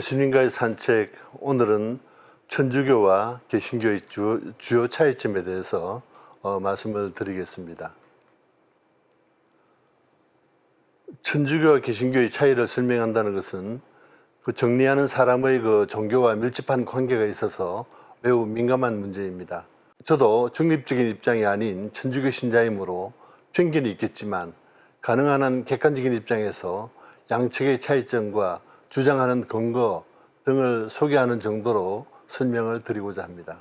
예수님, 예수님과의 산책 오늘은 천주교와 개신교의 주, 주요 차이점에 대해서 어, 말씀을 드리겠습니다. 천주교와 개신교의 차이를 설명한다는 것은 그 정리하는 사람의 그 종교와 밀접한 관계가 있어서 매우 민감한 문제입니다. 저도 중립적인 입장이 아닌 천주교 신자이므로 편견이 있겠지만 가능한 한 객관적인 입장에서 양측의 차이점과 주장하는 근거 등을 소개하는 정도로 설명을 드리고자 합니다.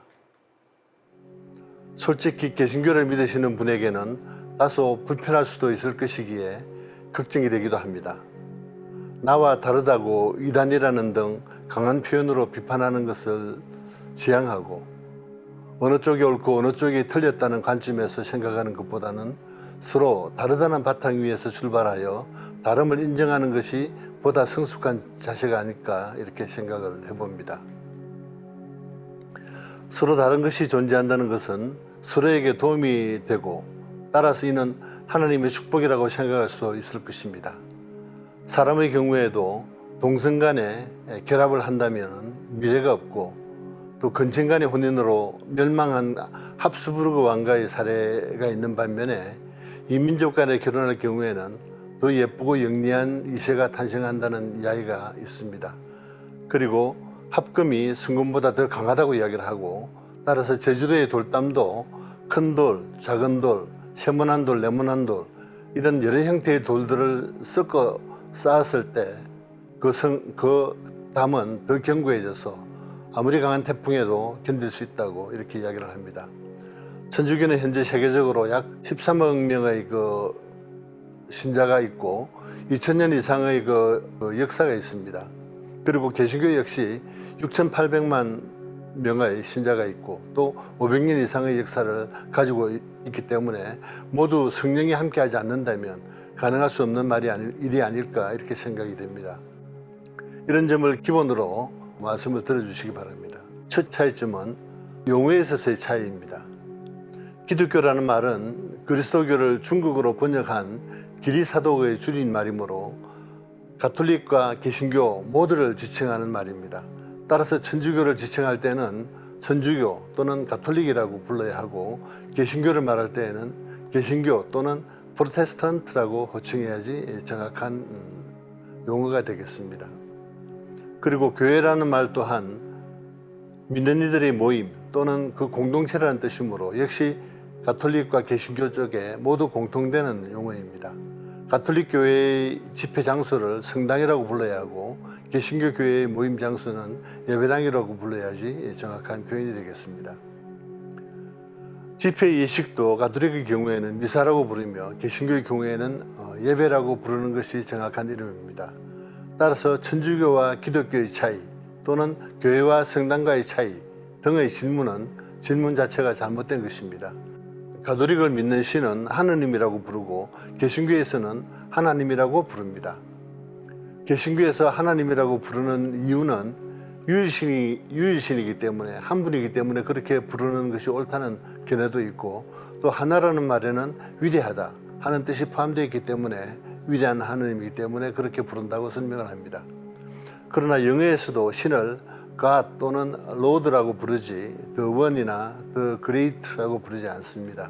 솔직히 개신교를 믿으시는 분에게는 다소 불편할 수도 있을 것이기에 걱정이 되기도 합니다. 나와 다르다고 이단이라는 등 강한 표현으로 비판하는 것을 지향하고 어느 쪽이 옳고 어느 쪽이 틀렸다는 관점에서 생각하는 것보다는 서로 다르다는 바탕 위에서 출발하여 다름을 인정하는 것이 보다 성숙한 자세가 아닐까 이렇게 생각을 해봅니다. 서로 다른 것이 존재한다는 것은 서로에게 도움이 되고 따라서 이는 하나님의 축복이라고 생각할 수 있을 것입니다. 사람의 경우에도 동성 간에 결합을 한다면 미래가 없고 또 근친 간의 혼인으로 멸망한 합스부르크 왕가의 사례가 있는 반면에 이민족 간에 결혼할 경우에는 더 예쁘고 영리한 이세가 탄생한다는 이야기가 있습니다. 그리고 합금이 순금보다 더 강하다고 이야기를 하고 따라서 제주도의 돌담도 큰 돌, 작은 돌, 세모난 돌, 네모난 돌 이런 여러 형태의 돌들을 섞어 쌓았을 때그그 담은 더 견고해져서 아무리 강한 태풍에도 견딜 수 있다고 이렇게 이야기를 합니다. 천주교는 현재 세계적으로 약 13억 명의 그 신자가 있고 2000년 이상의 그, 그 역사가 있습니다. 그리고 개신교 역시 6,800만 명의 신자가 있고 또 500년 이상의 역사를 가지고 있기 때문에 모두 성령이 함께하지 않는다면 가능할 수 없는 말이 아닐, 일이 아닐까 이렇게 생각이 됩니다. 이런 점을 기본으로 말씀을 들어주시기 바랍니다. 첫 차이점은 용어에 있어서의 차이입니다. 기독교라는 말은 그리스도교를 중국어로 번역한 기리사도의 줄인 말이므로 가톨릭과 개신교 모두를 지칭하는 말입니다. 따라서 천주교를 지칭할 때는 천주교 또는 가톨릭이라고 불러야 하고 개신교를 말할 때에는 개신교 또는 프로테스탄트라고 호칭해야지 정확한 음, 용어가 되겠습니다. 그리고 교회라는 말 또한 믿는 이들의 모임 또는 그 공동체라는 뜻이므로 역시 가톨릭과 개신교 쪽에 모두 공통되는 용어입니다. 가톨릭 교회의 집회 장소를 성당이라고 불러야 하고 개신교 교회의 모임 장소는 예배당이라고 불러야지 정확한 표현이 되겠습니다. 집회 예식도 가톨릭의 경우에는 미사라고 부르며 개신교의 경우에는 어, 예배라고 부르는 것이 정확한 이름입니다. 따라서 천주교와 기독교의 차이 또는 교회와 성당과의 차이 등의 질문은 질문 자체가 잘못된 것입니다. 가톨릭을 믿는 신은 하느님이라고 부르고 개신교에서는 하나님이라고 부릅니다. 개신교에서 하나님이라고 부르는 이유는 유일신이, 유일신이기 때문에 한 분이기 때문에 그렇게 부르는 것이 옳다는 견해도 있고 또 하나라는 말에는 위대하다 하는 뜻이 포함되어 있기 때문에 위대한 하느님이기 때문에 그렇게 부른다고 설명을 합니다. 그러나 영어에서도 신을 God 또는 Lord라고 부르지 The One이나 The Great라고 부르지 않습니다.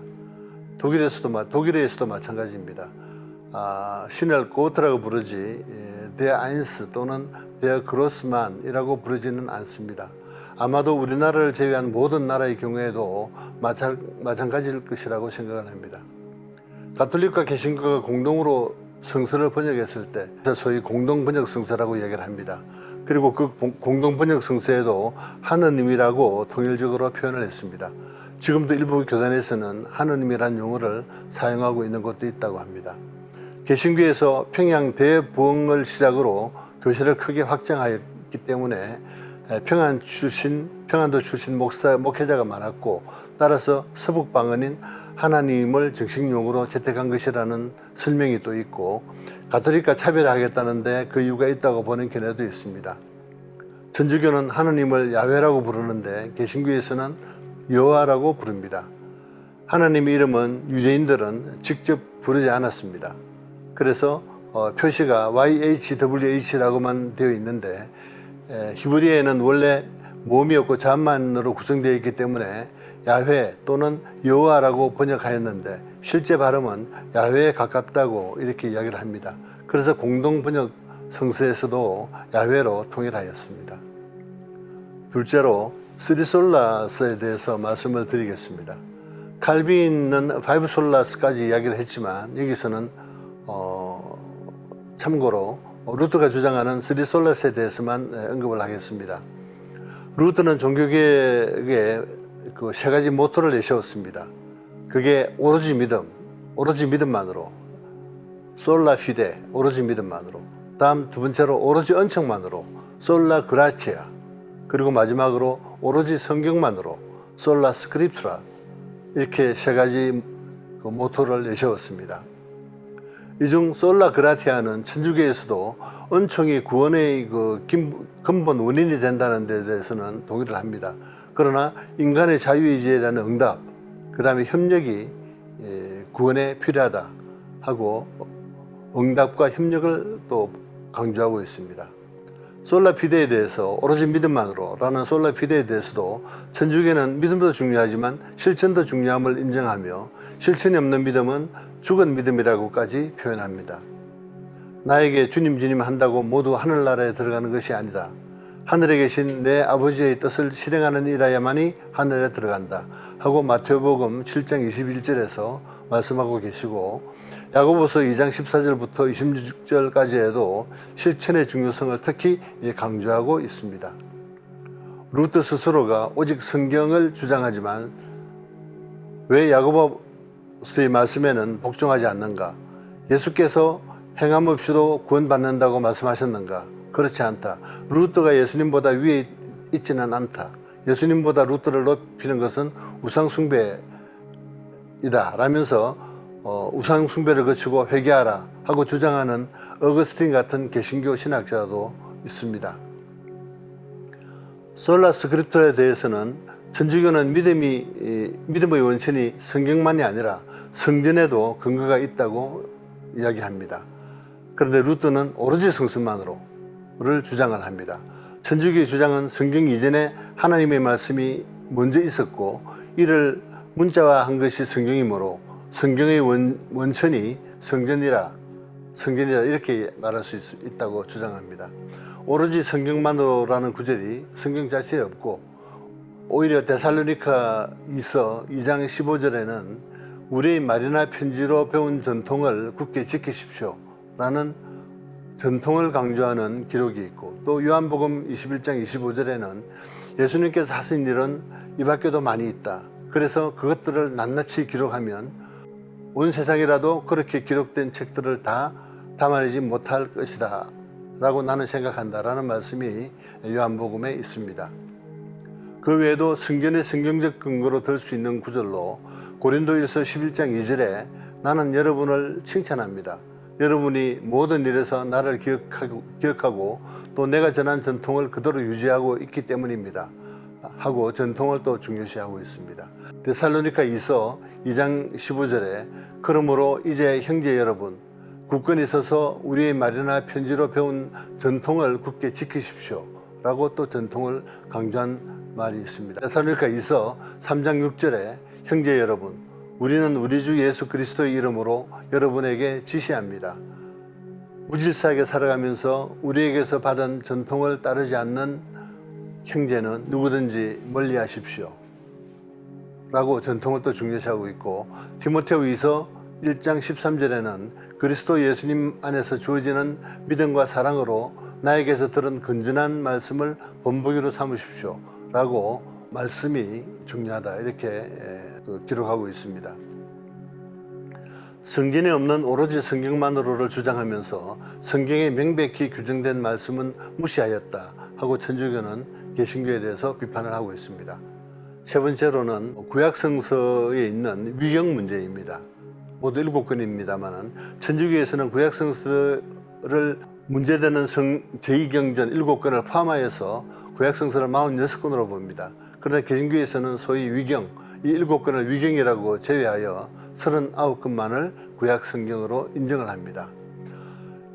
독일에서도 독일에서도 마찬가지입니다. 아, 신을 고트라고 부르지 예, Der Eins 또는 Der Grossman이라고 부르지는 않습니다. 아마도 우리나라를 제외한 모든 나라의 경우에도 마찬, 마찬가지일 것이라고 생각을 합니다. 가톨릭과 개신교가 공동으로 성서를 번역했을 때 소위 공동 번역 성서라고 이야기를 합니다. 그리고 그 공동 번역 성서에도 하느님이라고 통일적으로 표현을 했습니다. 지금도 일부 교단에서는 하느님이란 용어를 사용하고 있는 곳도 있다고 합니다. 개신교에서 평양 대부흥을 시작으로 교회를 크게 확장하였기 때문에 평안 출신, 평안도 출신 목사, 목회자가 많았고 따라서 서북 방언인 하나님을 정식용어로 채택한 것이라는 설명이 또 있고 가톨릭과 차별하겠다는데 그 이유가 있다고 보는 견해도 있습니다. 전주교는 하나님을 야훼라고 부르는데 개신교에서는 여호와라고 부릅니다. 하나님의 이름은 유대인들은 직접 부르지 않았습니다. 그래서 어, 표시가 YHWH라고만 되어 있는데 에, 히브리어에는 원래 모음이었고 자만으로 구성되어 있기 때문에 야훼 또는 여호와라고 번역하였는데 실제 발음은 야훼에 가깝다고 이렇게 이야기를 합니다. 그래서 공동 번역 성서에서도 야훼로 통일하였습니다. 둘째로 쓰리솔라스에 대해서 말씀을 드리겠습니다. 칼빈은 파이브 솔라스까지 이야기를 했지만 여기서는 어, 참고로 루트가 주장하는 쓰리솔라스에 대해서만 언급을 하겠습니다. 루트는 종교개혁에 그 세 가지 모토를 내세웠습니다. 그게 오로지 믿음, 오로지 믿음만으로, 솔라 피데, 오로지 믿음만으로. 다음 두 번째로 오로지 은총만으로, 솔라 그라치아. 그리고 마지막으로 오로지 성경만으로, 솔라 스크립트라. 이렇게 세 가지 그 모토를 내세웠습니다. 이 중 솔라 그라티아는 천주교에서도 은총이 구원의 그 긴- 근본 원인이 된다는 데 대해서는 동의를 합니다. 그러나 인간의 자유의지에 대한 응답, 그 다음에 협력이 예, 구원에 필요하다 하고 응답과 협력을 또 강조하고 있습니다. 솔라 피데에 대해서 오로지 믿음만으로라는 솔라 피데에 대해서도 천주교는 믿음도 중요하지만 실천도 중요함을 인정하며 실천이 없는 믿음은 죽은 믿음이라고까지 표현합니다. 나에게 주님 주님 한다고 모두 하늘나라에 들어가는 것이 아니다. 하늘에 계신 내 아버지의 뜻을 실행하는 일하야만이 하늘에 들어간다. 하고 마태복음 7장 21절에서 말씀하고 계시고 야고보서 2장 14절부터 26절까지에도 실천의 중요성을 특히 강조하고 있습니다. 루트 스스로가 오직 성경을 주장하지만 왜 야고보서의 말씀에는 복종하지 않는가? 예수께서 행함 없이도 구원받는다고 말씀하셨는가? 그렇지 않다. 루트가 예수님보다 위에 있지는 않다. 예수님보다 루트를 높이는 것은 우상숭배이다. 라면서 어, 우상숭배를 거치고 회개하라 하고 주장하는 어거스틴 같은 개신교 신학자도 있습니다. 솔라 스크립트에 대해서는 천주교는 믿음이 이, 믿음의 원천이 성경만이 아니라 성전에도 근거가 있다고 이야기합니다. 그런데 루트는 오로지 성수만으로 를 주장을 합니다. 천주교의 주장은 성경 이전에 하나님의 말씀이 먼저 있었고 이를 문자화한 것이 성경이므로 성경의 원, 원천이 성전이라 성전이라 이렇게 말할 수 있, 있다고 주장합니다. 오로지 성경만으로라는 구절이 성경 자체에 없고 오히려 데살로니카 이서 2장 15절에는 우리의 말이나 편지로 배운 전통을 굳게 지키십시오 라는 전통을 강조하는 기록이 있고 또 요한복음 21장 25절에는 예수님께서 하신 일은 이 밖에도 많이 있다. 그래서 그것들을 낱낱이 기록하면 온 세상이라도 그렇게 기록된 책들을 다 담아내지 못할 것이다. 라고 나는 생각한다라는 말씀이 요한복음에 있습니다. 그 외에도 성전의 성경적 근거로 들 수 있는 구절로 고린도일서 11장 2절에 나는 여러분을 칭찬합니다. 여러분이 모든 일에서 나를 기억하고, 기억하고 또 내가 전한 전통을 그대로 유지하고 있기 때문입니다. 하고 전통을 또 중요시하고 있습니다. 데살로니카 2서 2장 15절에 그러므로 이제 형제 여러분 굳건히 서서 우리의 말이나 편지로 배운 전통을 굳게 지키십시오. 라고 또 전통을 강조한 말이 있습니다. 데살로니카 2서 3장 6절에 형제 여러분 우리는 우리 주 예수 그리스도의 이름으로 여러분에게 지시합니다. 무질서하게 살아가면서 우리에게서 받은 전통을 따르지 않는 형제는 누구든지 멀리 하십시오. 라고 전통을 또 중요시하고 있고 디모테후이서 1장 13절에는 그리스도 예수님 안에서 주어지는 믿음과 사랑으로 나에게서 들은 건전한 말씀을 본보기로 삼으십시오. 라고 말씀이 중요하다. 이렇게 에, 그 기록하고 있습니다. 성전에 없는 오로지 성경만으로를 주장하면서 성경에 명백히 규정된 말씀은 무시하였다 하고 천주교는 개신교에 대해서 비판을 하고 있습니다. 세 번째로는 구약성서에 있는 위경 문제입니다. 모두 일곱 건입니다만은 천주교에서는 구약성서를 문제되는 성 제2경전 일곱 건을 포함하여서 구약성서를 46건으로 봅니다. 그러나 개신교에서는 소위 위경, 이 일곱 건을 위경이라고 제외하여 39건만을 구약 성경으로 인정을 합니다.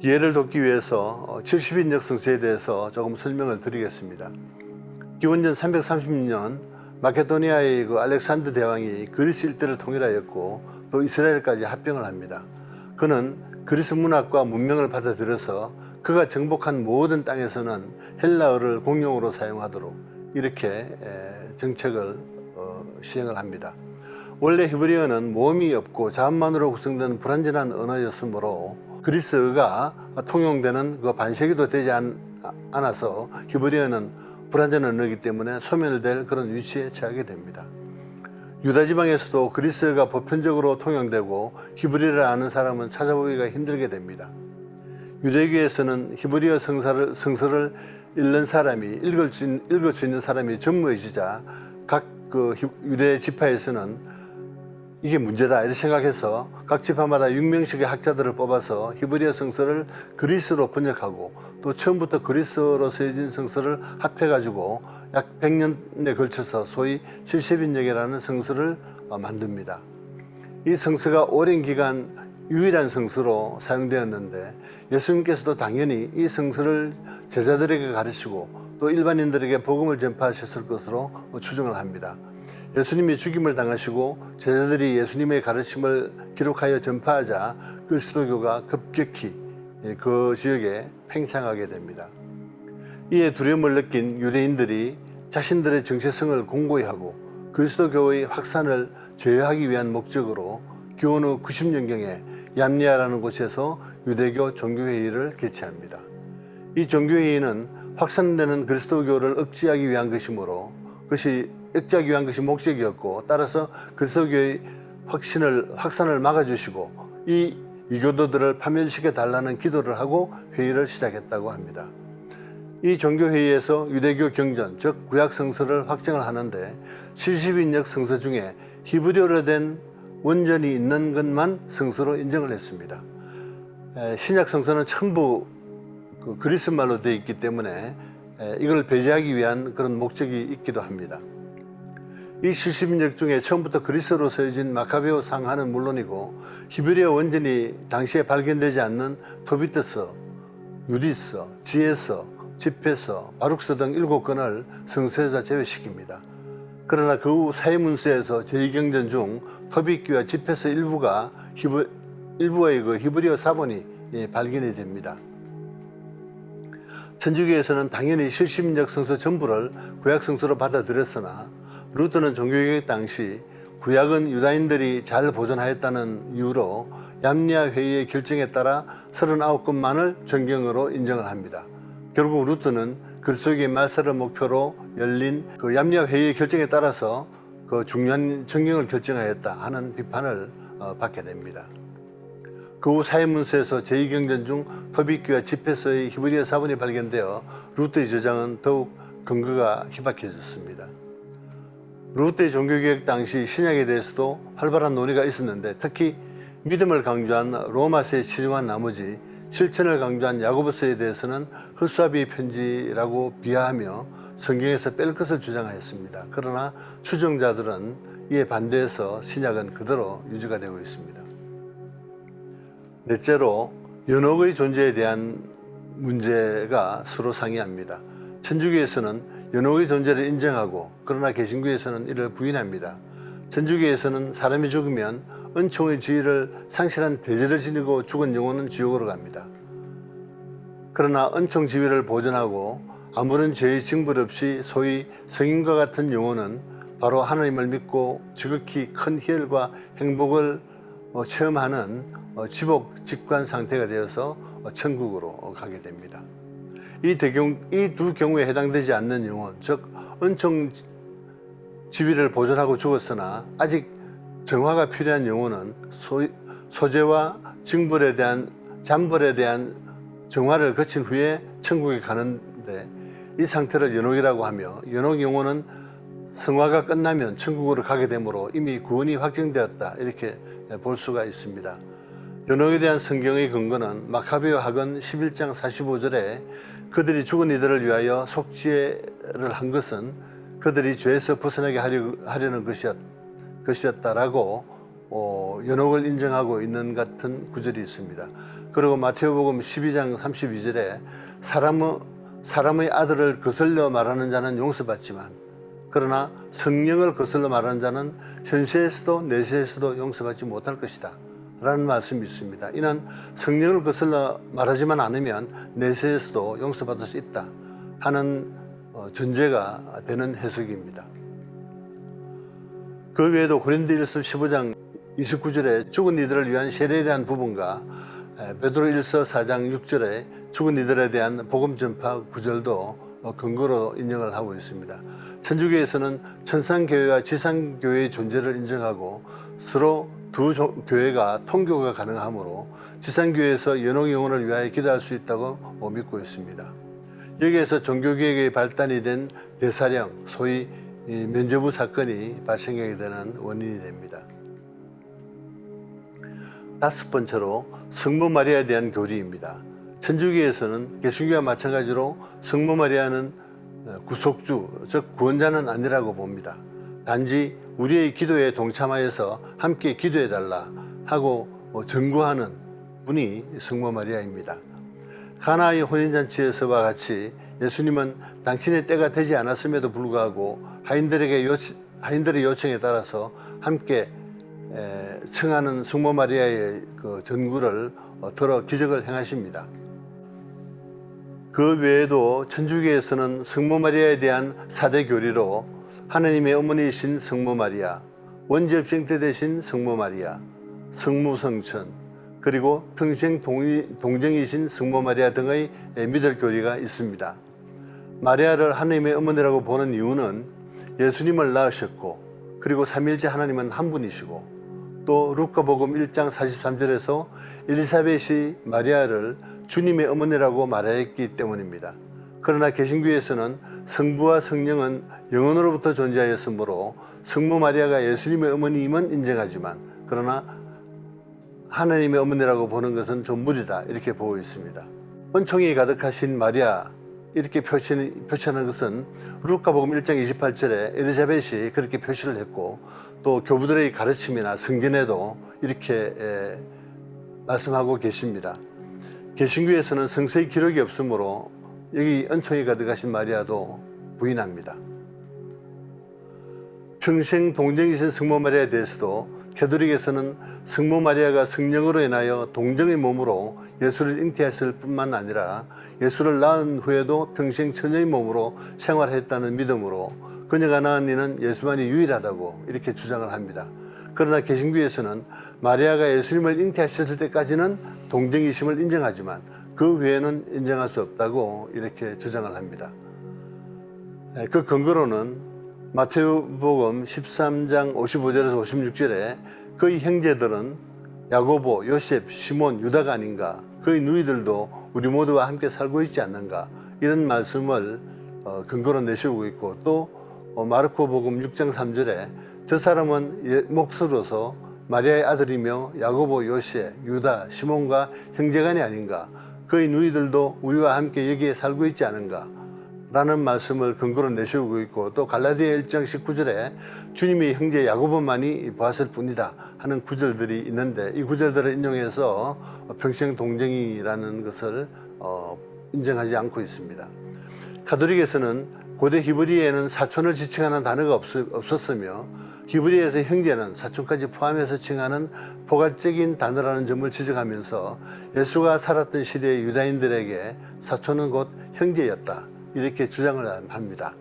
이해를 돕기 위해서 70인역 성서에 대해서 조금 설명을 드리겠습니다. 기원전 330년 마케도니아의 그 알렉산드 대왕이 그리스 일대를 통일하였고 또 이스라엘까지 합병을 합니다. 그는 그리스 문학과 문명을 받아들여서 그가 정복한 모든 땅에서는 헬라어를 공용어로 사용하도록 이렇게 에, 정책을 어, 시행을 합니다. 원래 히브리어는 모음이 없고 자음만으로 구성된 불완전한 언어였으므로 그리스어가 통용되는 그 반세기도 되지 않, 않아서 히브리어는 불완전 언어이기 때문에 소멸될 그런 위치에 처하게 됩니다. 유다 지방에서도 그리스어가 보편적으로 통용되고 히브리어를 아는 사람은 찾아보기가 힘들게 됩니다. 유대교에서는 히브리어 성사를, 성서를 읽는 사람이 읽을 수, 있- 읽을 수 있는 사람이 전무해지자 각 그 유대 지파에서는 이게 문제다 이렇게 생각해서 각 지파마다 6명씩의 학자들을 뽑아서 히브리어 성서를 그리스로 번역하고 또 처음부터 그리스어로 쓰여진 성서를 합해가지고 약 100년에 걸쳐서 소위 70인역이라는 성서를 어, 만듭니다. 이 성서가 오랜 기간 유일한 성서로 사용되었는데 예수님께서도 당연히 이 성서를 제자들에게 가르치고 또 일반인들에게 복음을 전파하셨을 것으로 추정을 합니다. 예수님이 죽임을 당하시고 제자들이 예수님의 가르침을 기록하여 전파하자 그리스도교가 급격히 그 지역에 팽창하게 됩니다. 이에 두려움을 느낀 유대인들이 자신들의 정체성을 공고히 하고 그리스도교의 확산을 제어하기 위한 목적으로 기원 후 90년경에 얌리아라는 곳에서 유대교 종교회의를 개최합니다. 이 종교회의는 확산되는 그리스도교를 억제하기 위한 것이므로 그것이 억제하기 위한 것이 목적이었고 따라서 그리스도교의 확신을 확산을 막아주시고 이 이교도들을 파멸시켜 달라는 기도를 하고 회의를 시작했다고 합니다. 이 종교회의에서 유대교 경전, 즉 구약 성서를 확정을 하는데 70인역 성서 중에 히브리어로 된 원전이 있는 것만 성서로 인정을 했습니다. 에, 신약 성서는 전부 그 그리스 말로 되어 있기 때문에 에, 이걸 배제하기 위한 그런 목적이 있기도 합니다. 이 70인역 중에 처음부터 그리스어로 쓰여진 마카베오 상하는 물론이고 히브리어 원전이 당시에 발견되지 않는 토비트서, 유디서, 지에서, 집회서, 바룩서 등 일곱 건을 성서에서 제외시킵니다. 그러나 그 후 사회문서에서 제2경전 중 토비기와 집회서 일부가 히브, 일부의 그 히브리어 사본이 예, 발견이 됩니다. 천주교에서는 당연히 실심적 성서 전부를 구약 성서로 받아들였으나 루터는 종교개혁 당시 구약은 유다인들이 잘 보존하였다는 이유로 얌리아 회의의 결정에 따라 39권만을 정경으로 인정을 합니다. 결국 루터는 그리스도의 말세를 목표로 열린 그 얌리아 회의의 결정에 따라서 그 중요한 정경을 결정하였다 하는 비판을 어, 받게 됩니다. 그 후 사회문서에서 제2경전 중 토비기와 집회서의 히브리어 사본이 발견되어 루트의 저장은 더욱 근거가 희박해졌습니다. 루트의 종교개혁 당시 신약에 대해서도 활발한 논의가 있었는데 특히 믿음을 강조한 로마서에 치중한 나머지 실천을 강조한 야고보서에 대해서는 흑수아비 편지라고 비하하며 성경에서 뺄 것을 주장하였습니다. 그러나 추종자들은 이에 반대해서 신약은 그대로 유지가 되고 있습니다. 넷째로 연옥의 존재에 대한 문제가 서로 상이합니다. 천주교에서는 연옥의 존재를 인정하고 그러나 개신교에서는 이를 부인합니다. 천주교에서는 사람이 죽으면 은총의 지위를 상실한 대죄를 지니고 죽은 영혼은 지옥으로 갑니다. 그러나 은총 지위를 보존하고 아무런 죄의 징벌 없이 소위 성인과 같은 영혼은 바로 하나님을 믿고 지극히 큰 희열과 행복을 어, 체험하는 어, 지복 직관 상태가 되어서 어, 천국으로 어, 가게 됩니다. 이 두 경우에 해당되지 않는 영혼, 즉 은총 지위를 보존하고 죽었으나 아직 정화가 필요한 영혼은 소, 소재와 징벌에 대한 잠벌에 대한 정화를 거친 후에 천국에 가는데 이 상태를 연옥이라고 하며 연옥 영혼은 성화가 끝나면 천국으로 가게 되므로 이미 구원이 확정되었다 이렇게 볼 수가 있습니다. 연옥에 대한 성경의 근거는 마카베오 학은 11장 45절에 그들이 죽은 이들을 위하여 속죄를 한 것은 그들이 죄에서 벗어나게 하려, 하려는 것이었, 것이었다라고 어, 연옥을 인정하고 있는 같은 구절이 있습니다. 그리고 마테오복음 12장 32절에 사람의, 사람의 아들을 거슬려 말하는 자는 용서받지만 그러나 성령을 거슬러 말하는 자는 현세에서도 내세에서도 용서받지 못할 것이다. 라는 말씀이 있습니다. 이는 성령을 거슬러 말하지만 않으면 내세에서도 용서받을 수 있다 하는 어, 전제가 되는 해석입니다. 그 외에도 고린도일서 15장 29절에 죽은 이들을 위한 세례에 대한 부분과 에, 베드로 1서 4장 6절에 죽은 이들에 대한 복음 전파 구절도 어, 근거로 인정을 하고 있습니다. 천주교에서는 천상교회와 지상교회의 존재를 인정하고 서로 두 조- 교회가 통교가 가능하므로 지상교회에서 연옥 영혼을 위하여 기도할 수 있다고 어, 믿고 있습니다. 여기에서 종교개혁의 발단이 된 대사령, 소위 이 면죄부 사건이 발생하게 되는 원인이 됩니다. 다섯 번째로 성모 마리아에 대한 교리입니다. 천주교에서는 개신교와 마찬가지로 성모 마리아는 어, 구속주, 즉 구원자는 아니라고 봅니다. 단지 우리의 기도에 동참하여서 함께 기도해 달라 하고 어, 전구하는 분이 성모 마리아입니다. 가나의 혼인잔치에서와 같이 예수님은 당신의 때가 되지 않았음에도 불구하고 하인들에게 요, 하인들의 요청에 따라서 함께 에, 청하는 성모 마리아의 그 전구를 어, 들어 기적을 행하십니다. 그 외에도 천주교에서는 성모 마리아에 대한 사대 교리로 하나님의 어머니이신 성모 마리아, 원죄업생 때 되신 성모 마리아, 성무 성천, 그리고 평생 동정이신 성모 마리아 등의 믿을 교리가 있습니다. 마리아를 하나님의 어머니라고 보는 이유는 예수님을 낳으셨고 그리고 삼일째 하나님은 한 분이시고 또 루카복음 1장 43절에서 엘리사벳이 마리아를 주님의 어머니라고 말하였기 때문입니다. 그러나 개신교에서는 성부와 성령은 영원으로부터 존재하였으므로 성모 마리아가 예수님의 어머니임은 인정하지만 그러나 하나님의 어머니라고 보는 것은 좀 무리다 이렇게 보고 있습니다. 은총이 가득하신 마리아 이렇게 표시는, 표시하는 것은 루카복음 1장 28절에 엘리자벳이 그렇게 표시를 했고 또 교부들의 가르침이나 성전에도 이렇게 에, 말씀하고 계십니다. 개신교에서는 성서의 기록이 없으므로 여기 은총이 가득하신 마리아도 부인합니다. 평생 동정이신 성모 마리아에 대해서도 캐도릭에서는 성모 마리아가 성령으로 인하여 동정의 몸으로 예수를 잉태했을 뿐만 아니라 예수를 낳은 후에도 평생 처녀의 몸으로 생활했다는 믿음으로 그녀가 낳은 이는 예수만이 유일하다고 이렇게 주장을 합니다. 그러나 개신교에서는 마리아가 예수님을 잉태하셨을 때까지는 동정이심을 인정하지만 그 외에는 인정할 수 없다고 이렇게 주장을 합니다. 그 근거로는 마태복음 13장 55절에서 56절에 그의 형제들은 야고보, 요셉, 시몬, 유다가 아닌가? 그의 누이들도 우리 모두와 함께 살고 있지 않는가? 이런 말씀을 어, 근거로 내세우고 있고 또 어, 마르코 복음 6장 3절에 저 사람은 예- 목수로서 마리아의 아들이며 야고보, 요셉, 유다, 시몬과 형제간이 아닌가? 그의 누이들도 우리와 함께 여기에 살고 있지 않은가 라는 말씀을 근거로 내세우고 있고 또 갈라디아 1장 19절에 주님의 형제 야고보만이 보았을 뿐이다 하는 구절들이 있는데 이 구절들을 인용해서 평생 동정이라는 것을 어, 인정하지 않고 있습니다. 가톨릭에서는 고대 히브리에는 사촌을 지칭하는 단어가 없, 없었으며 히브리에서 형제는 사촌까지 포함해서 칭하는 포괄적인 단어라는 점을 지적하면서 예수가 살았던 시대의 유다인들에게 사촌은 곧 형제였다. 이렇게 주장을 합니다.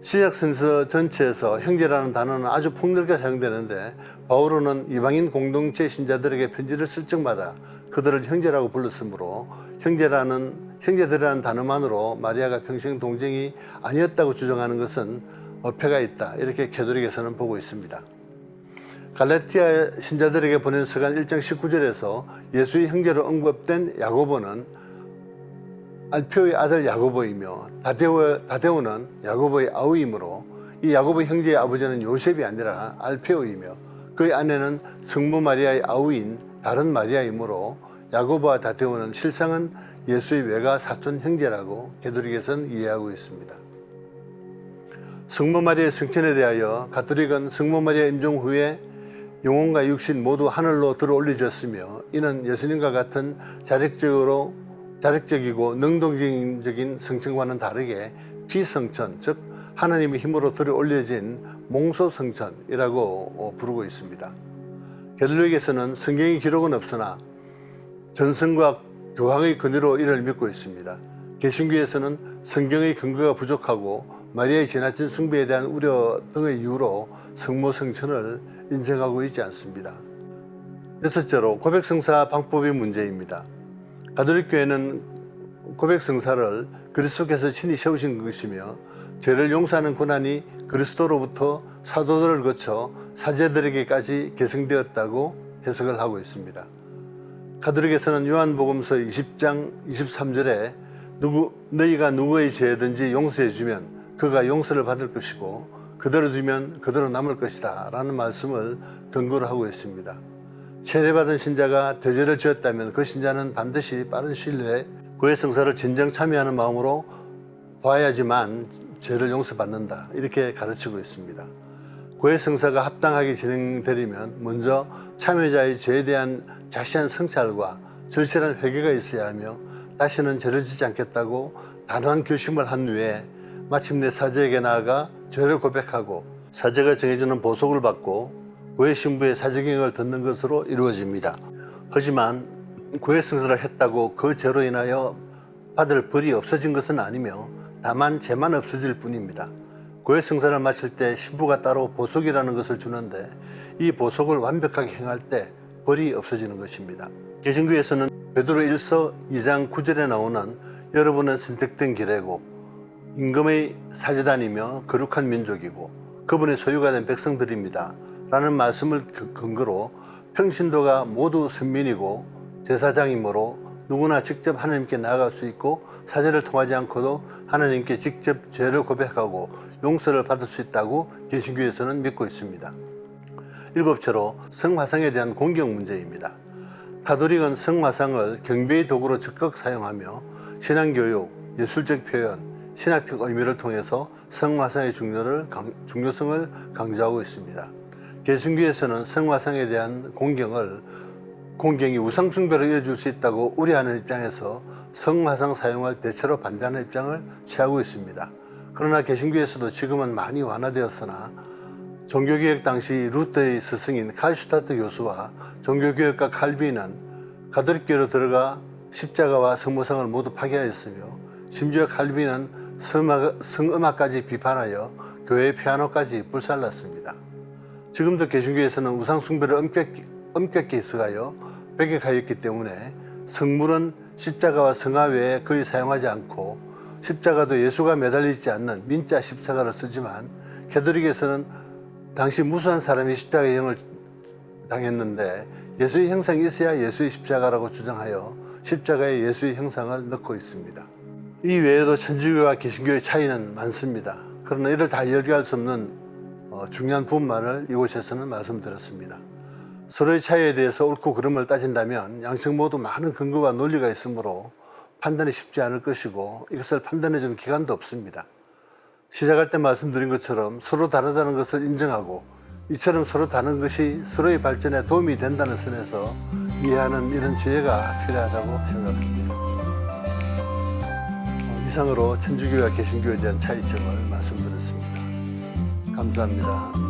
시작선서 전체에서 형제라는 단어는 아주 폭넓게 사용되는데 바울은 이방인 공동체 신자들에게 편지를 쓸 적마다 그들을 형제라고 불렀으므로 형제라는 형제들이라는 단어만으로 마리아가 평생 동정이 아니었다고 주장하는 것은 어폐가 있다 이렇게 캐도릭에서는 보고 있습니다. 갈라티아 신자들에게 보낸 서간 1장 19절에서 예수의 형제로 언급된 야고보는 알표의 아들 야고보이며 다데오, 다데오는 야고보의 아우이므로 이 야고보 형제의 아버지는 요셉이 아니라 알페오이며 그의 아내는 성모 마리아의 아우인 다른 마리아이므로 야고보와 다데오는 실상은 예수의 외가 사촌 형제라고 게도릭에서는 이해하고 있습니다. 성모 마리아의 성천에 대하여 가톨릭은 성모 마리아 임종 후에 영혼과 육신 모두 하늘로 들어 올려졌으며 이는 예수님과 같은 자력적으로 자력적이고 능동적인 성천과는 다르게 피성천 즉 하나님의 힘으로 들어 올려진 몽소성천이라고 어, 부르고 있습니다. 게들릭에서는 성경의 기록은 없으나 전승과 교황의 근위로 이를 믿고 있습니다. 개신교에서는 성경의 근거가 부족하고 마리아의 지나친 숭배에 대한 우려 등의 이유로 성모 성천을 인정하고 있지 않습니다. 여섯째로 고백성사 방법의 문제입니다. 가톨릭 교회는 고백성사를 그리스도께서 친히 세우신 것이며 죄를 용서하는 권한이 그리스도로부터 사도들을 거쳐 사제들에게까지 계승되었다고 해석을 하고 있습니다. 가톨릭에서는 요한복음서 20장 23절에 누구 너희가 누구의 죄든지 용서해 주면 그가 용서를 받을 것이고 그대로 두면 그대로 남을 것이다 라는 말씀을 근거로 하고 있습니다. 세례받은 신자가 대죄를 지었다면 그 신자는 반드시 빠른 시일 내에 구의 성사를 진정 참여하는 마음으로 봐야지만 죄를 용서받는다 이렇게 가르치고 있습니다. 구의 성사가 합당하게 진행되려면 먼저 참여자의 죄에 대한 자세한 성찰과 절실한 회개가 있어야 하며 다시는 죄를 짓지 않겠다고 단호한 결심을 한 후에 마침내 사제에게 나아가 죄를 고백하고 사제가 정해주는 보석을 받고 구의 신부의 사제경을 듣는 것으로 이루어집니다. 하지만 구의 성사를 했다고 그 죄로 인하여 받을 벌이 없어진 것은 아니며 다만 죄만 없어질 뿐입니다. 구의 성사를 마칠 때 신부가 따로 보석이라는 것을 주는데 이 보석을 완벽하게 행할 때 벌이 없어지는 것입니다. 개신교에서는 베드로 1서 2장 9절에 나오는 여러분은 선택된 기레고 임금의 사제단이며 거룩한 민족이고 그분의 소유가 된 백성들입니다. 라는 말씀을 그- 근거로 평신도가 모두 선민이고 제사장이므로 누구나 직접 하나님께 나아갈 수 있고 사제를 통하지 않고도 하나님께 직접 죄를 고백하고 용서를 받을 수 있다고 개신교에서는 믿고 있습니다. 일곱째로 성화상에 대한 공경 문제입니다. 가톨릭은 성화상을 경배의 도구로 적극 사용하며 신앙교육, 예술적 표현, 신학적 의미를 통해서 성화상의 중요를 강, 중요성을 강조하고 있습니다. 개신교에서는 성화상에 대한 공경을 공경이 우상 숭배로 이어질 수 있다고 우려하는 입장에서 성화상 사용을 대체로 반대하는 입장을 취하고 있습니다. 그러나 개신교에서도 지금은 많이 완화되었으나 종교개혁 당시 루터의 스승인 칼슈타트 교수와 종교개혁가 칼빈은 가톨릭교로 들어가 십자가와 성모상을 모두 파괴하였으며 심지어 칼빈은 성음악, 성음악까지 비판하여 교회 피아노까지 불살랐습니다. 지금도 개신교에서는 우상 숭배를 엄격히, 엄격히 해석하여 배격하였기 때문에 성물은 십자가와 성화 외에 거의 사용하지 않고 십자가도 예수가 매달려 있지 않는 민자 십자가를 쓰지만 캐톨릭에서는 당시 무수한 사람이 십자가형을 당했는데 예수의 형상이 있어야 예수의 십자가라고 주장하여 십자가에 예수의 형상을 넣고 있습니다. 이 외에도 천주교와 개신교의 차이는 많습니다. 그러나 이를 다 열거할 수 없는 어, 중요한 부분만을 이곳에서는 말씀드렸습니다. 서로의 차이에 대해서 옳고 그름을 따진다면 양측 모두 많은 근거와 논리가 있으므로 판단이 쉽지 않을 것이고 이것을 판단해 주는 기관도 없습니다. 시작할 때 말씀드린 것처럼 서로 다르다는 것을 인정하고 이처럼 서로 다른 것이 서로의 발전에 도움이 된다는 선에서 이해하는 이런 지혜가 필요하다고 생각합니다. 어, 이상으로 천주교와 개신교에 대한 차이점을 말씀드렸습니다. 감사합니다.